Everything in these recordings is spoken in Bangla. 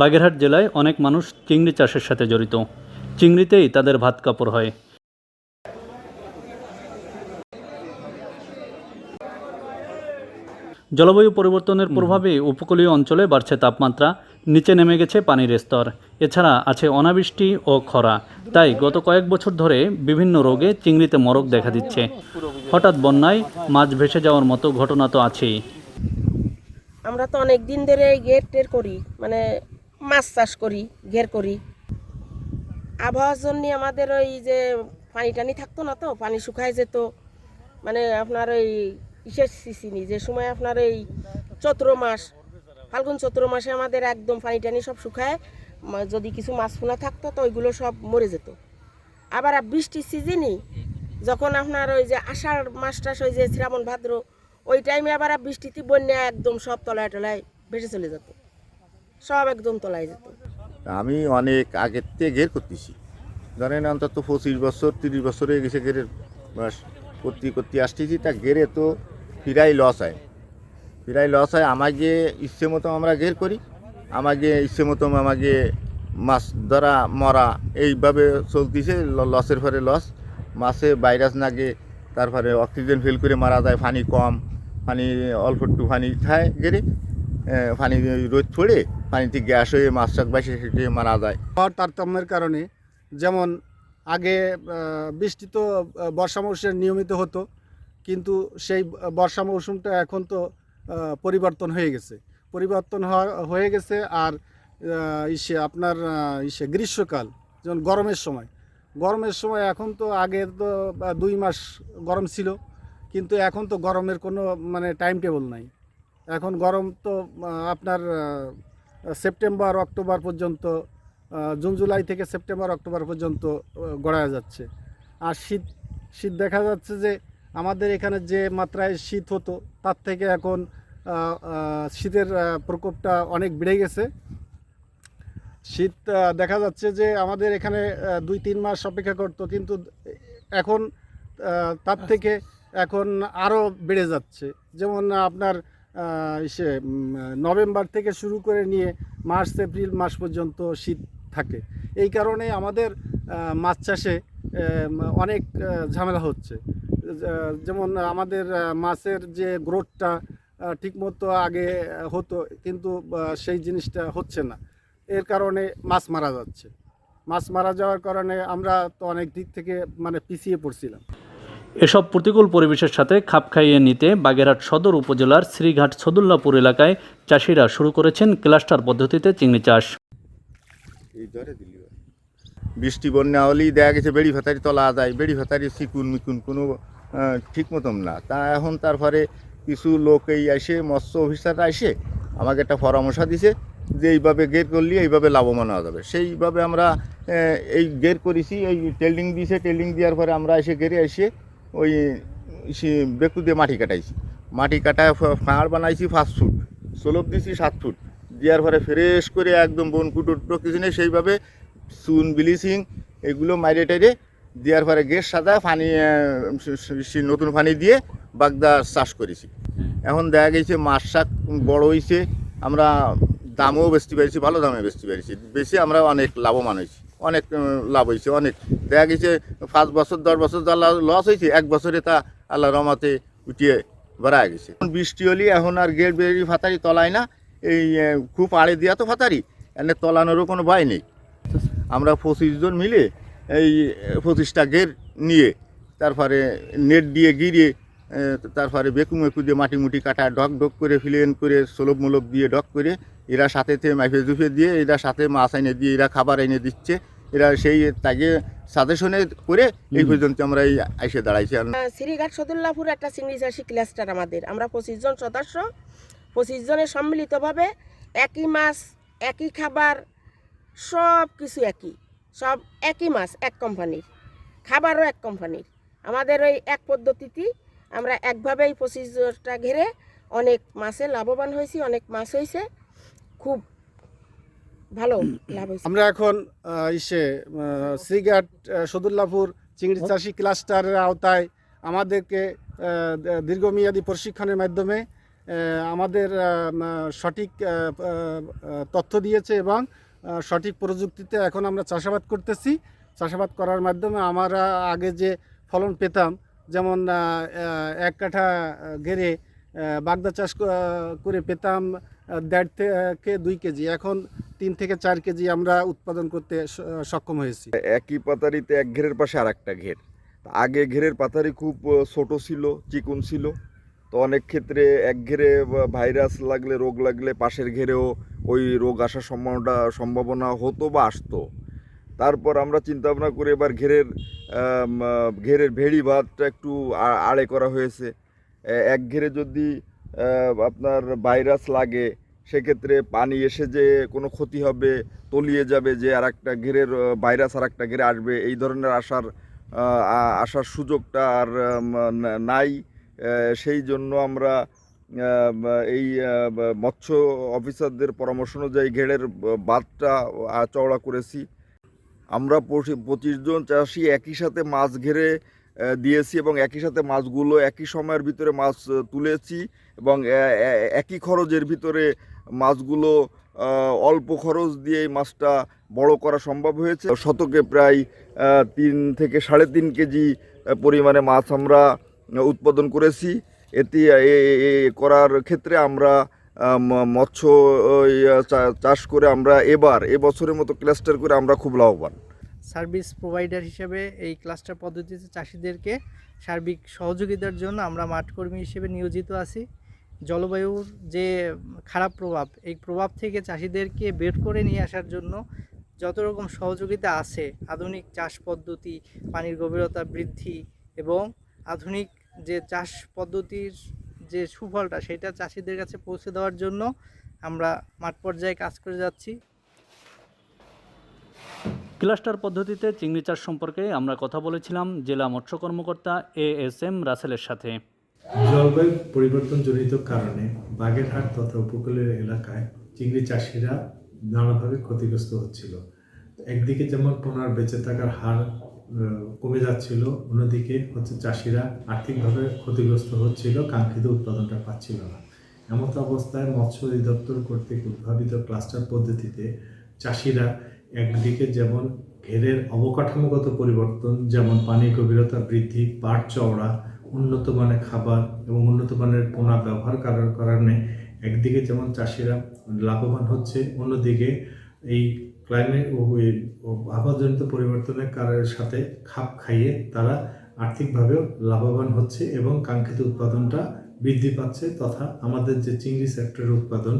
বাগেরহাট জেলায় অনেক মানুষ চিংড়ি চাষের সাথে জড়িত। চিংড়িতেই তাদের ভাত কাপড় হয়। জলবায়ু পরিবর্তনের প্রভাবে উপকূলীয় অঞ্চলে বাড়ছে তাপমাত্রা, নিচে নেমে গেছে পানির স্তর। এছাড়া আছে অনাবৃষ্টি ও খরা। তাই গত কয়েক বছর ধরে বিভিন্ন রোগে চিংড়িতে মরক দেখা দিচ্ছে। হঠাৎ বন্যায় মাছ ভেসে যাওয়ার মতো ঘটনা তো আছেই। আমরা তো অনেক দিন ধরে ঘের টের করি মানে মাছ চাষ করি, ঘের করি। আবহাওয়ার জন্য আমাদের ওই যে পানি টানি থাকতো না তো, পানি শুকায় যেত। মানে আপনার ওই ইসের সিসিনি, যে সময় আপনার এই চৈত্র মাস, ফাল্গুন চৈত্র মাসে আমাদের একদম পানি টানি সব শুকায় যদি কিছু মাছ পোনা থাকতো তো ওইগুলো সব মরে যেত। আবার বৃষ্টির সিজনই, যখন আপনার ওই যে আষাঢ় মাসটা ওই যে শ্রাবণ, ভাদ্র ওই টাইমে আবার বৃষ্টিতে বন্যা একদম সব তলায় টলায় ভেসে চলে যেত। সব একদম তলায় যেত। আমি অনেক আগের থেকে ঘের করতেছি। ধরেন অন্তত পঁচিশ বছর, তিরিশ বছর হয়ে গেছে ঘেরের করতে করতে আসতেছি। তা ঘেরে তো ফিরাই লস হয়। ফিরাই লস হয়। আমাকে ইচ্ছে মতো আমরা ঘের করি। আমাকে ইচ্ছে মতো আমাকে মাছ ধরা, মরা এইভাবে চলতেছে। লসের ফলে লস মাছে ভাইরাস নাগে, তারপরে অক্সিজেন ফিল করে মারা যায়, পানি কম। পানি, অল্প একটু পানি খায় গেলে পানি রোদ ছড়ে পানিতে গ্যাস হয়ে মাছ টাক বাসে সেটে মারা যায়। আবহাওয়ার তারতম্যের কারণে যেমন আগে বৃষ্টি তো বর্ষা মৌসুমে নিয়মিত হতো, কিন্তু সেই বর্ষা মৌসুমটা এখন তো পরিবর্তন হয়ে গেছে। পরিবর্তন হয়ে গেছে আর ইসে আপনার ইসে গ্রীষ্মকাল, যেমন গরমের সময়। গরমের সময় এখন তো আগে তো দুই মাস গরম ছিল। কিন্তু এখন তো গরমের কোনো মানে টাইম টেবল নাই। এখন গরম তো আপনার সেপ্টেম্বর অক্টোবর পর্যন্ত জুন, জুলাই থেকে সেপ্টেম্বর অক্টোবর পর্যন্ত গড়ায় যাচ্ছে। আর শীত শীত দেখা যাচ্ছে যে, আমাদের এখানে যে মাত্রায় শীত হতো, তার থেকে এখন শীতের প্রকোপটা অনেক বেড়ে গেছে। শীত দেখা যাচ্ছে যে, আমাদের এখানে দুই, তিন মাস অপেক্ষা করতো, কিন্তু এখন তার থেকে এখন আরও বেড়ে যাচ্ছে। যেমন আপনার উম, নভেম্বর থেকে শুরু করে নিয়ে মার্চ এপ্রিল মাস পর্যন্ত শীত থাকে। এই কারণে আমাদের মাছ চাষে অনেক ঝামেলা হচ্ছে। যেমন আমাদের মাছের যে গ্রোথটা ঠিকমতো আগে হতো কিন্তু সেই জিনিসটা হচ্ছে না। এর কারণে মাছ মারা যাচ্ছে। মাছ মারা যাওয়ার কারণে আমরা তো অনেক দিক থেকে মানে পিছিয়ে পড়ছিলাম। এসব প্রতিকূল পরিবেশের সাথে খাপ খাইয়ে নিতে বাগেরহাট সদর উপজেলার শ্রীঘাট সদুল্লাপুর এলাকায় চাষিরা শুরু করেছেন ক্লাস্টার পদ্ধতিতে চিংড়ি চাষ। বৃষ্টি, বন্যা হলেই দেখা গেছে বেড়ি ভাতারি তলা যায়, বেড়ি ভাতারি চিকুন মিকুন কোনো ঠিক মতন না। তা এখন তারপরে কিছু লোক এই আসে মৎস্য অফিসাররা এসে আমাকে একটা পরামর্শ দিছে যে এইভাবে গের করলে, এইভাবে লাভবান হওয়া যাবে। সেইভাবে আমরা এই গের করেছি, এই টেল্ডিং দিয়েছে টেল্ডিং দেওয়ার পরে আমরা এসে গেরে এসে ওই বেকু দিয়ে মাটি কাটাইছি। মাটি কাটায় ফাঁড় বানাইছি পাঁচ ফুট, সোলপ দিছি সাত ফুট। দেওয়ার পরে ফ্রেশ করে একদম বন কুটো টুটো কিছু নেই সেইভাবে চুন ব্লিচিং এগুলো মাইরে টাইরে দেওয়ার পরে গ্যাস সাদা পানি নতুন পানি দিয়ে বাগদা চাষ করেছি। এখন দেখা গেছে মাছ শাক বড় হয়েছে আমরা দামও বেচতে পেরেছি ভালো দামে বেচতে পেরেছি বেশি আমরা অনেক লাভবান হয়েছি অনেক লাভ হয়েছে অনেক। দেখা গেছে, পাঁচ বছর, দশ বছর যা লস হয়েছে এক বছরে তা আল্লাহ রমাতে উঠিয়ে বেড়া গেছে। বৃষ্টি হলে, এখন আর গেট বেরি ফাতারি তলায় না, এই খুব আড়ে দেওয়া তো ফাতারি, এনে তলানোরও কোনো ভয় নেই। আমরা পঁচিশ জন মিলে এই পঁচিশটা গের নিয়ে, তারপরে নেট দিয়ে গিরিয়ে তারপরে বেকু মেকু দিয়ে মাটি মুটি কাটা ডক ডক করে ফিলেন করে সোলভ মোলভ দিয়ে ডক করে এরা সাথে থেকে মাইফে জুফে দিয়ে এরা সাথে মাছ এনে দিয়ে এরা খাবার এনে দিচ্ছে। এরা সেই তাকে সাজেশনে করে এই পর্যন্ত আমরা এই এসে দাঁড়াইছি। আর শ্রীঘাট সদুল্লাপুর একটা চিংড়ি চাষি ক্লাস্টার আমাদের। আমরা পঁচিশ জন সদস্য। পঁচিশ জনের সম্মিলিতভাবে একই মাছ একই খাবার সব কিছু একই। সব একই মাছ এক কোম্পানির খাবারও এক কোম্পানির আমাদের ওই এক পদ্ধতিতে আমরা একভাবেই পঁচিশ পঁচিশটা ঘেরে অনেক মাছে লাভবান হয়েছি অনেক মাছ হয়েছে। খুব ভালো লাভ হয়েছে। আমরা এখন ইসে শ্রীঘাট সদুল্লাপুর চিংড়ি চাষি ক্লাস্টারের আওতায় আমাদেরকে দীর্ঘমেয়াদী প্রশিক্ষণের মাধ্যমে আমাদের সঠিক তথ্য দিয়েছে এবং সঠিক প্রযুক্তিতে এখন আমরা চাষাবাদ করতেছি। চাষাবাদ করার মাধ্যমে আমরা আগে যে ফলন পেতাম যেমন এক কাঠা ঘেরে বাগদা চাষ করে পেতাম দেড় থেকে দুই কেজি। এখন তিন থেকে চার কেজি আমরা উৎপাদন করতে সক্ষম হয়েছি। একই পাতারিতে এক ঘেরের পাশে আর একটা ঘের আগে ঘেরের পাতারি খুব ছোট ছিল, চিকুন ছিল। তো অনেক ক্ষেত্রে এক ঘেরে ভাইরাস লাগলে, রোগ লাগলে পাশের ঘেরেও ওই রোগ আসার সম্ভাবনা সম্ভাবনা হতো বা আসতো। তারপর আমরা চিন্তা ভাবনা করে এবার ঘেরের ঘেরের ভেড়ি ভাতটা একটু আড়ে করা হয়েছে। এক ঘেরে যদি আপনার ভাইরাস লাগে, সেক্ষেত্রে পানি এসে যে কোনো ক্ষতি হবে, তলিয়ে যাবে যে আর একটা ঘেরের ভাইরাস আর একটা ঘেরে আসবে, এই ধরনের আসার আসার সুযোগটা আর নাই। সেই জন্য আমরা এই মৎস্য অফিসারদের পরামর্শ অনুযায়ী ঘেরের বাঁধটা চওড়া করেছি। আমরা পঁচি- পঁচিশ জন চাষি একই সাথে মাছ ঘেরে দিয়েছি এবং একই সাথে মাছগুলো একই সময়ের ভিতরে মাছ তুলেছি এবং একই খরচের ভিতরে মাছগুলো অল্প খরচ দিয়ে মাছটা বড় করা সম্ভব হয়েছে। শতকে প্রায় তিন থেকে সাড়ে তিন কেজি পরিমাণে মাছ আমরা উৎপাদন করেছি। এটি করার ক্ষেত্রে আমরা মৎস্য চাষ করে আমরা এবার এবছরের মতো ক্লাস্টার করে আমরা খুব লাভবান। সার্ভিস প্রোভাইডার হিসেবে এই ক্লাস্টার পদ্ধতিতে চাষিদেরকে সার্বিক সহযোগিতার জন্য আমরা মাঠকর্মী হিসেবে নিয়োজিত আছি। জলবায়ুর যে খারাপ প্রভাব, এই প্রভাব থেকে চাষিদেরকে বের করে নিয়ে আসার জন্য যত রকম সহযোগিতা আছে, আধুনিক চাষ পদ্ধতি, পানির গভীরতা বৃদ্ধি এবং আধুনিক যে চাষ পদ্ধতির যে সুফলটা, সেটা চাষিদের কাছে পৌঁছে দেওয়ার জন্য আমরা মাঠ পর্যায়ে কাজ করে যাচ্ছি। ক্লাস্টার পদ্ধতিতে চিংড়ি চাষ সম্পর্কে আমরা কথা বলেছিলাম জেলা মৎস্য কর্মকর্তা এ এস এম রাসেলের সাথে। জলবায়ু পরিবর্তনজনিত কারণে বাগেরহাট তথা উপকূলের এলাকায় চিংড়ি চাষিরা নানাভাবে ক্ষতিগ্রস্ত হচ্ছিল। একদিকে যেমন পোনার বেঁচে থাকার হার কমে যাচ্ছিল, অন্যদিকে হচ্ছে চাষিরা আর্থিকভাবে ক্ষতিগ্রস্ত হচ্ছিল, কাঙ্ক্ষিত উৎপাদনটা পাচ্ছিল না। এমত অবস্থায় মৎস্য অধিদপ্তর কর্তৃক উদ্ভাবিত ক্লাস্টার পদ্ধতিতে চাষিরা একদিকে যেমন ঘেরের অবকাঠামোগত পরিবর্তন, যেমন পানি গভীরতা বৃদ্ধি, পাট চওড়া, উন্নত মানের খাবার এবং উন্নত মানের পোনা ব্যবহার করার কারণে একদিকে যেমন চাষিরা লাভবান হচ্ছে, অন্যদিকে এই ক্লাইমেট ও আবহাওয়াজনিত পরিবর্তনের কারণের সাথে খাপ খাইয়ে তারা আর্থিকভাবেও লাভবান হচ্ছে এবং কাঙ্ক্ষিত উৎপাদনটা বৃদ্ধি পাচ্ছে তথা আমাদের যে চিংড়ি সেক্টরের উৎপাদন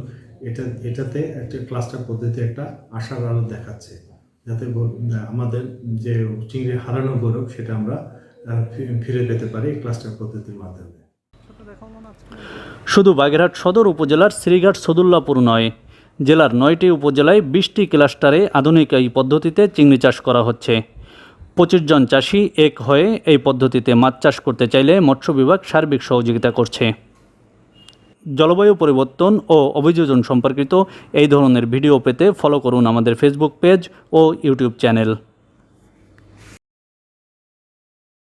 এটা, এটাতে একটা ক্লাস্টার পদ্ধতি, একটা আশার আলো দেখাচ্ছে। যাতে আমাদের যে চিংড়ি হারানো গৌরব সেটা আমরা ফিরে পেতে পারি ক্লাস্টার পদ্ধতির মাধ্যমে। শুধু বাগেরহাট সদর উপজেলার শ্রীঘাট সদুল্লাপুর নয়, জেলার নয়টি উপজেলায় বিশটি ক্লাস্টারে আধুনিক এই পদ্ধতিতে চিংড়ি চাষ করা হচ্ছে। পঁচিশ জন চাষি এক হয়ে এই পদ্ধতিতে মাছ চাষ করতে চাইলে মৎস্য বিভাগ সার্বিক সহযোগিতা করছে। জলবায়ু পরিবর্তন ও অভিযোজন সম্পর্কিত এই ধরনের ভিডিও পেতে ফলো করুন আমাদের ফেসবুক পেজ ও ইউটিউব চ্যানেল